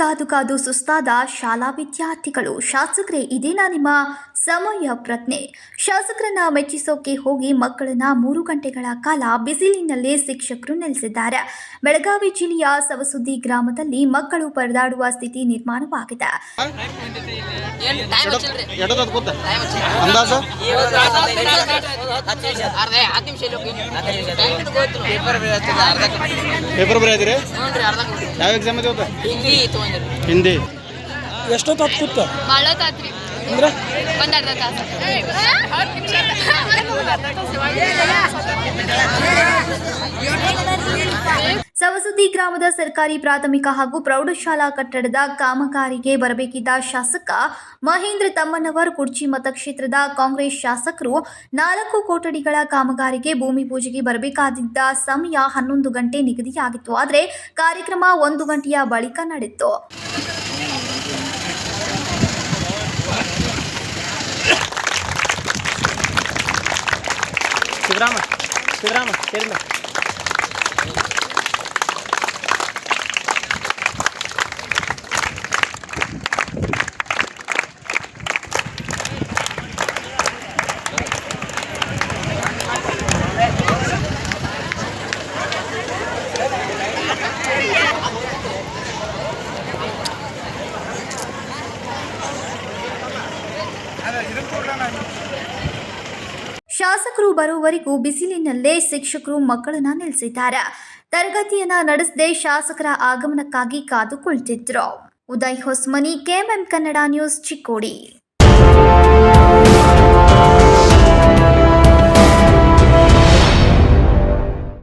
ಕಾದು ಕಾದು ಸುಸ್ತಾದ ಶಾಲಾ ವಿದ್ಯಾರ್ಥಿಗಳು ಶಾಸಕರೇ ಇದೇನಾ ನಿಮ್ಮ ಸಮಯ ಪ್ರಜ್ಞೆ? ಶಾಸಕರನ್ನ ಮೆಚ್ಚಿಸೋಕೆ ಹೋಗಿ ಮಕ್ಕಳನ್ನ ಮೂರು ಗಂಟೆಗಳ ಕಾಲ ಬಿಸಿಲಿನಲ್ಲೇ ಶಿಕ್ಷಕರು ನೆಲೆಸಿದ್ದಾರೆ. ಬೆಳಗಾವಿ ಜಿಲ್ಲೆಯ ಸವಸುದ್ದಿ ಗ್ರಾಮದಲ್ಲಿ ಮಕ್ಕಳು ಪರದಾಡುವ ಸ್ಥಿತಿ ನಿರ್ಮಾಣವಾಗಿದೆ. ಪೇಪರ್ ಅರ್ಧ ಪೇಪರ್ ಬರೆಯದಿರಿ ನೋಡ್ರಿ ಅರ್ಧ ಯಾವ ಎಕ್ಸಾಮ್ ಇದೆ ಹಿಂದಿ ತೊಗೊಂಡ್ರಿ ಹಿಂದಿ ಎಷ್ಟೊತ್ತು ಕೂತ ಮಾಡತ್ತಾತ್ರಿ ಅಂದ್ರೆ ಒಂದ್ ಅರ್ಧ ತಾಸು ಸವಸುದ್ದಿ ಗ್ರಾಮದ ಸರ್ಕಾರಿ ಪ್ರಾಥಮಿಕ ಹಾಗೂ ಪ್ರೌಢಶಾಲಾ ಕಟ್ಟಡದ ಕಾಮಗಾರಿಗೆ ಬರಬೇಕಿದ್ದ ಶಾಸಕ ಮಹೇಂದ್ರ ತಮ್ಮನವರ್ ಕುರ್ಚಿ ಮತಕ್ಷೇತ್ರದ ಕಾಂಗ್ರೆಸ್ ಶಾಸಕರು ನಾಲ್ಕು ಕೊಠಡಿಗಳ ಕಾಮಗಾರಿಗೆ ಭೂಮಿ ಪೂಜೆಗೆ ಬರಬೇಕಾದಿದ್ದ ಸಮಯ ಹನ್ನೊಂದು ಗಂಟೆ ನಿಗದಿಯಾಗಿತ್ತು. ಆದರೆ ಕಾರ್ಯಕ್ರಮ ಒಂದು ಗಂಟೆಯ ಬಳಿಕ ನಡೆಯಿತು. ಶಾಸಕರು ಬರುವವರೆಗೂ ಬಿಸಿಲಿನಲ್ಲೇ ಶಿಕ್ಷಕರು ಮಕ್ಕಳನ್ನ ನಿಲ್ಲಿಸಿದ್ದಾರೆ ತರಗತಿಯನ್ನ ನಡೆಸದೆ ಶಾಸಕರ ಆಗಮನಕ್ಕಾಗಿ ಕಾದು ಕುಳಿತಿದ್ರು ಉದಯ್ ಹೊಸ್ಮನಿ, ಕೆಎಂಎಂ ಕನ್ನಡ ನ್ಯೂಸ್ ಚಿಕ್ಕೋಡಿ.